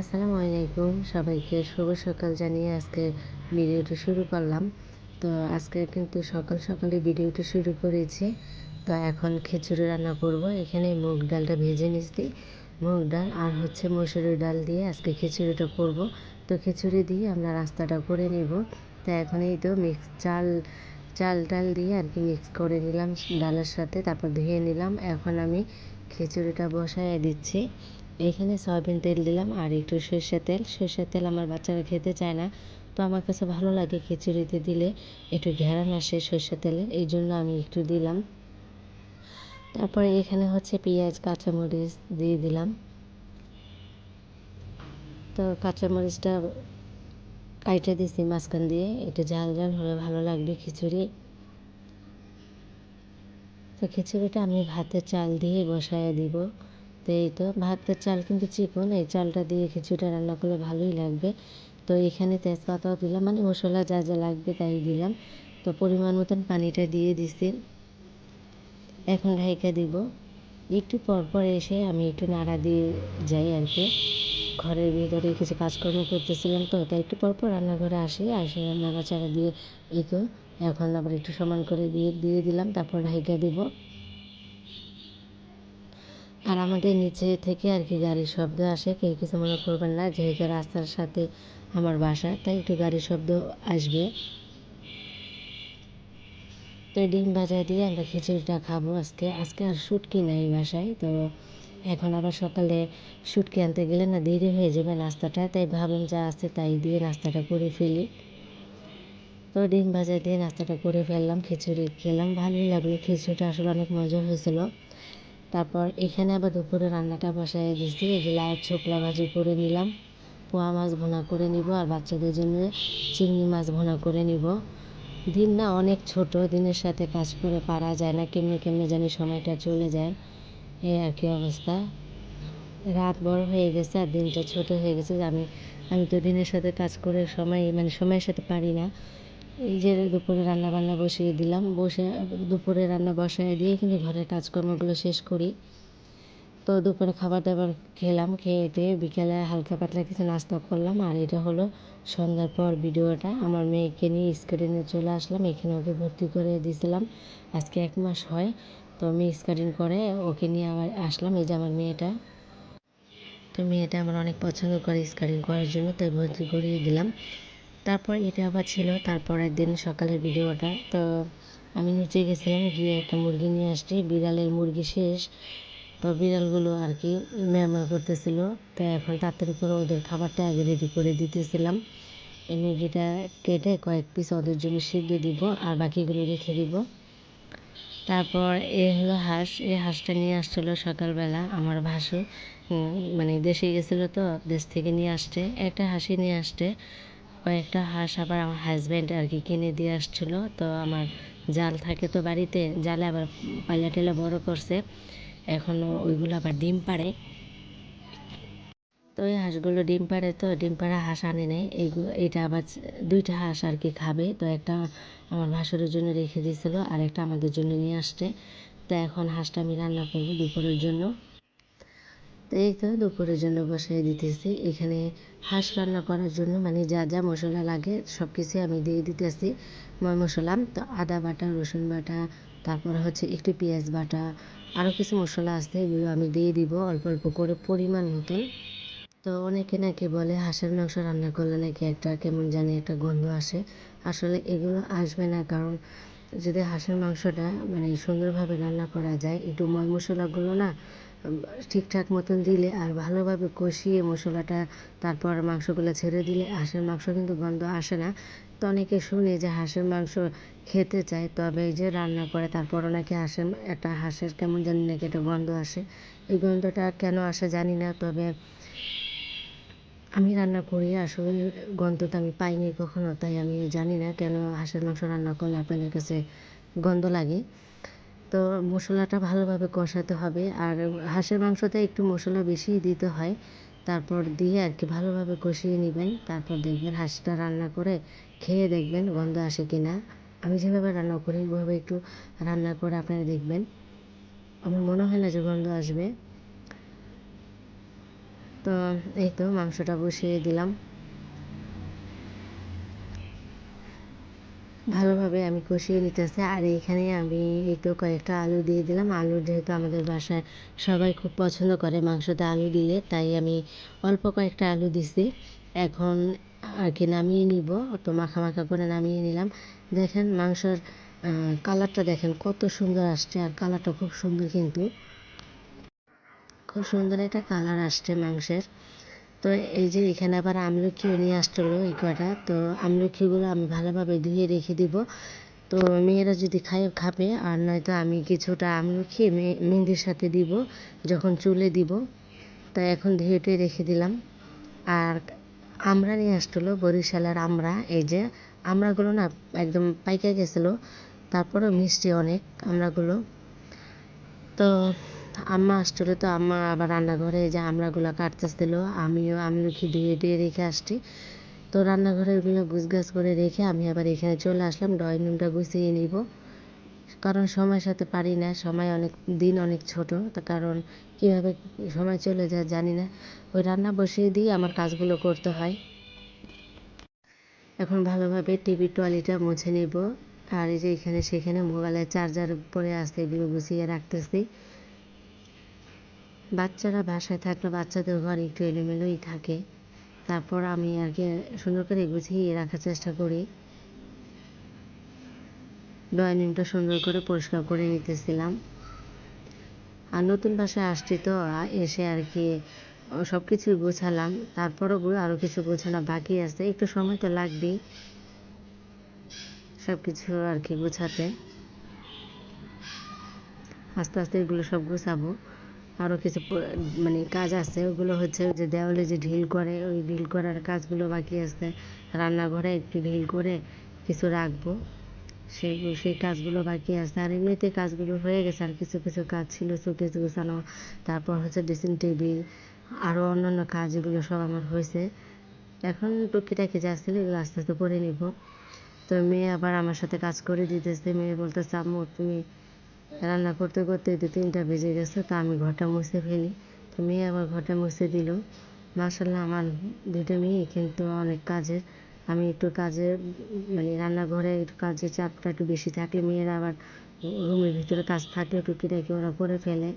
আসসালামু আলাইকুম সবাইকে। শুভ সকাল জানিয়ে আজকে ভিডিওটি শুরু করলাম। তো আজকে কিন্তু সকাল সকালে ভিডিওটি শুরু করেছি। তো এখন খিচুড়ি রান্না করব। এখানে মুগ ডালটা ভেজে নিচ্ছি মুগ ডাল আর হচ্ছে মসুরি ডাল দিয়ে আজকে খিচুড়িটা করব। তো খিচুড়ি দিয়ে আমরা রাস্তাটা করে নেব। তো এখন এই তো মিক্স চাল চাল ডাল দিয়ে আর কি মিক্স করে নিলাম ডালের সাথে, তারপর ধুয়ে নিলাম। এখন আমি খিচুড়িটা বসায় দিচ্ছি। এখানে সয়াবিন তেল দিলাম আর একটু সর্ষের তেল। সর্ষের তেল আমার বাচ্চারা খেতে চায় না, তো আমার কাছে ভালো লাগে খিচুড়িতে দিলে একটু ঘেরান আসে সর্ষের তেলে, এই জন্য আমি একটু দিলাম। তারপরে এখানে হচ্ছে পেঁয়াজ, কাঁচামরিচ দিয়ে দিলাম। তো কাঁচামরিচটা কাইটে দিছি মাঝখান দিয়ে, একটু ঝাল ঝাল হলে ভালো লাগবে খিচুড়ি। তো খিচুড়িটা আমি ভাতের চাল দিয়ে বসায় দিব। তো এই তো ভাতের চাল কিন্তু চিকন, এই চালটা দিয়ে খিচুড়িটা রান্না করলে ভালোই লাগবে। তো এখানে তেজপাতাও দিলাম মানে মশলা যা যা লাগবে তাই দিলাম। তো পরিমাণ মতন পানিটা দিয়ে দিছি। এখন ঢাইকা দিব। একটু পর পর এসে আমি একটু নাড়া দিয়ে যাই আর কি। ঘরের ভিতরে কিছু কাজকর্ম করতেছিলাম তো, তাই একটু পর পর রান্নাঘরে আসি, আসে নাড়াচাড়া দিয়ে, এই তো। এখন আবার একটু সমান করে দিয়ে দিয়ে দিলাম, তারপর ঢাইকা দিব। আর আমাদের নিচে থেকে আর কি গাড়ির শব্দ আসে, কেউ কিছু মনে করবেন না, যেহেতু রাস্তার সাথে আমার বাসা, তাই একটু গাড়ির শব্দ আসবে। তো ডিম ভাজা দিয়ে আমরা খিচুড়িটা খাব আজকে। আজকে আর শুটকি নাই বাসায়, তো এখন আবার সকালে শুটকি আনতে গেলে না দেরি হয়ে যাবে নাস্তাটা, তাই ভাবলাম যা আছে তাই দিয়ে নাস্তাটা করে ফেলি। তো ডিম ভাজা দিয়ে নাস্তাটা করে ফেললাম, খিচুড়ি খেলাম, ভালোই লাগল, খিচুড়িটা আসলে অনেক মজা হয়েছিল। তারপর এখানে আবার দুপুরে রান্নাটা বসাই দিয়েছি এই যে লাউ ছোকলা ভাজি করে নিলাম। পোয়া মাছ ভোনা করে নিব আর বাচ্চাদের জন্য চিংড়ি মাছ ভোনা করে নিব। দিন না অনেক ছোট, দিনের সাথে কাজ করে পারা যায় না, কেমনে কেমনে জানি সময়টা চলে যায়। এই আর কি অবস্থা। রাত বড় হয়ে গেছে আর দিনটা ছোট হয়ে গেছে আমি আমি তো দিনের সাথে কাজ করে সময় মানে সময়ের সাথে পারি না। এই যে দুপুরে রান্না বান্না বসিয়ে দিলাম, বসে দুপুরে রান্না বসায় দিয়ে কিন্তু ঘরের কাজকর্মগুলো শেষ করি। তো দুপুরে খাবার দাবার খেলাম, খেয়ে দিয়ে বিকেলে হালকা পাতলা কিছু নাস্তা করলাম। আর এটা হলো সন্ধ্যার পর ভিডিওটা। আমার মেয়েকে নিয়ে স্ক্রিনে চলে আসলাম, এখানে ওকে ভর্তি করে দিয়েছিলাম আজকে এক মাস হয়, তো আমি স্ক্রিন করে ওকে নিয়ে আবার আসলাম, এই যে আমার মেয়েটা। তো মেয়েটা আমার অনেক পছন্দ করে স্ক্রিন করার জন্য, তাই ভর্তি করিয়ে দিলাম। তারপর এটা আবার ছিল তারপরের দিন সকালের ভিডিওটা। তো আমি নিচে গেছিলাম, গিয়ে একটা মুরগি নিয়ে আসছি, বিড়ালের মুরগি শেষ। তো বিড়ালগুলো আর কি ম্যামা করতেছিল। তো এখন তাড়াতাড়ি করে ওদের খাবারটা আগে রেডি করে দিতেছিলাম। এই মুরগিটা কেটে কয়েক পিস ওদের জন্য সিদ্ধ দিব, আর বাকিগুলো রেখে দিব। তারপর এ হলো হাঁস। এই হাঁসটা নিয়ে আসছিল সকালবেলা আমার ভাসু। মানে দেশে গেছিল তো, দেশ থেকে নিয়ে আসছে। একটা হাঁসি নিয়ে আসছে। কয়েকটা হাঁস আবার আমার হাজব্যান্ড আর কি কিনে দিয়ে আসছিল। তো আমার জাল থাকে তো বাড়িতে, জালে আবার পাল্লা টেলা বড়ো করছে। এখনও ওইগুলো আবার ডিম পাড়ে। তো ওই হাঁসগুলো ডিম পাড়ে তো, ডিম পাড়া হাঁস আনে নেই। এইগুলো এটা আবার দুইটা হাঁস আর কি খাবে। তো একটা আমার ভাসুরের জন্য রেখে দিয়েছিলো আর একটা আমাদের জন্য নিয়ে আসছে। তো এখন হাঁসটা আমি রান্না করব দুপুরের জন্য। এই তো দুপুরের জন্য বসিয়ে দিতেছি। এখানে হাঁস রান্না করার জন্য মানে যা যা মশলা লাগে সব কিছুই আমি দিয়ে দিতেছি। ময় মশলা, তো আদা বাটা, রসুন বাটা, তারপর হচ্ছে একটু পেঁয়াজ বাটা আরও কিছু মশলা আছে এগুলো আমি দিয়ে দিব অল্প অল্প করে পরিমাণ মতন। তো অনেকে নাকি বলে হাঁসের মাংস রান্না করলে নাকি একটা কেমন জানি একটা গন্ধ আসে। আসলে এগুলো আসবে না কারণ যদি হাঁসের মাংসটা মানে সুন্দরভাবে রান্না করা যায়, একটু ময় মশলাগুলো না ঠিকঠাক মতন দিলে আর ভালোভাবে কষিয়ে মশলাটা, তারপর মাংসগুলো ছেড়ে দিলে হাঁসের মাংস কিন্তু গন্ধ আসে না। তো অনেকে শুনে যে হাঁসের মাংস খেতে চায়, তবে এই যে রান্না করে, তারপরও নাকি হাঁসের, একটা হাঁসের কেমন জানি নাকি একটা গন্ধ আসে। এই গন্ধটা কেন আসে জানি না, তবে আমি রান্না করি, আসলে গন্ধ তো আমি পাইনি কখনো, তাই আমি জানি না কেন হাঁসের মাংস রান্না করলে আপনাদের কাছে গন্ধ লাগে। তো মশলাটা ভালোভাবে কষাতে হবে। আর হাঁসের মাংসতে একটু মশলা বেশিই দিতে হয়। তারপর দিয়ে আর কি ভালোভাবে কষিয়ে নেবেন। তারপর দেখবেন হাঁসটা রান্না করে খেয়ে দেখবেন গন্ধ আসে কি না আমি যেভাবে রান্না করি, ওইভাবে একটু রান্না করে আপনারা দেখবেন। আমার মনে হয় না যে গন্ধ আসবে। তো এই তো মাংসটা বসিয়ে দিলাম। ভালোভাবে আমি কষিয়ে নিতেছি। আর এখানে আমি একটু কয়েকটা আলু দিয়ে দিলাম। আলু যেহেতু আমাদের বাসায় সবাই খুব পছন্দ করে মাংসতে আলু দিলে, তাই আমি অল্প কয়েকটা আলু দিছি। এখন আর কি নামিয়ে নিব। তো মাখা মাখা করে নামিয়ে নিলাম। দেখেন মাংসর কালারটা দেখেন কত সুন্দর আসছে, আর কালারটা খুব সুন্দর কিন্তু। খুব সুন্দর একটা কালার আসছে মাংসের। তো এই যে এখানে আবার আমলখিও নিয়ে আসছিল এই কটা তো আমলখিগুলো আমি ভালোভাবে ধুয়ে রেখে দিব। তো মেয়েরা যদি খায়, খাবে, আর নয়তো আমি কিছুটা আমলখি মেহেন্দির সাথে দিব, যখন চুলে দিব। তো এখন ধুয়ে রেখে দিলাম। আর আমরা নিয়ে আসছিল, বরিশালের আমরা এই যে আমরাগুলো না একদম পাইকা গেছিল, তারপরেও মিষ্টি অনেক আমরাগুলো তো আম্মা আসছিল তো আম্মা আবার রান্নাঘরে এই যে আমড়াগুলো কাটতেছিল আমিও আমলকি ধুয়ে টুয়ে রেখে আসছি। তো রান্নাঘরে ওগুলো গুছগাছ করে রেখে আমি আবার এখানে চলে আসলাম ড্রয়িং রুমটা গুছিয়ে নিব। কারণ সময়ের সাথে পারি না, সময় অনেক, দিন অনেক ছোট, তা কারণ কীভাবে সময় চলে যায় জানি না। ওই রান্না বসিয়ে দিয়ে আমার কাজগুলো করতে হয়। এখন ভালোভাবে টিভি টয়লেটটা মুছে নেব। আর এই যে এখানে সেখানে মোবাইলের চার্জার পরে আসতে এগুলো গুছিয়ে রাখতেছি। বাচ্চারা বাসায় থাকলে বাচ্চাদের ঘর একটু এলোমেলোই থাকে। তারপর আমি আর কি সুন্দর করে গুছিয়ে রাখার চেষ্টা করি। ড্রয়িংটা সুন্দর করে পরিষ্কার করে নিতেছিলাম। আর নতুন বাসায় আসছি তো এসে আর কি সব কিছুই গোছালাম। তারপরও আরও কিছু গোছানো বাকি আছে। একটু সময় তো লাগবেই সব কিছু আর কি গোছাতে। আস্তে আস্তে এগুলো সব গোছাবো। আরও কিছু মানে কাজ আছে, ওগুলো হচ্ছে যে দেওয়ালে যে ঢিল করে, ওই ঢিল করার কাজগুলো বাকি আছে। রান্নাঘরে একটু ঢিল করে কিছু রাখব সেইগুলো সেই কাজগুলো বাকি আছে। আর এমনিতে কাজগুলো হয়ে গেছে, আর কিছু কিছু কাজ ছিল শোকেস গোছানো, তারপর হচ্ছে ড্রেসিং টেবিল আরও অন্যান্য কাজ এগুলো সব আমার হয়েছে। এখন টুকিটাকি যা ছিল এগুলো আস্তে আস্তে করে নিব। তো মেয়ে আবার আমার সাথে কাজ করে দিতেছে, মেয়ে বলতেছে, আম্মু, তুমি রান্না করতে করতে দু তিনটা বেজে গেছে, তা আমি ঘরটা মুছে ফেলি। তো মেয়ে আবার ঘরটা মুছে দিল। মাসাল্লাহ আমার দুটো মেয়ে, কিন্তু অনেক কাজের। আমি একটু কাজে মানে রান্নাঘরে একটু কাজের চাপটা একটু বেশি থাকলে মেয়েরা আবার রুমের ভিতরে কাজ থাকলে টুকিটাকি ওরা করে ফেলে।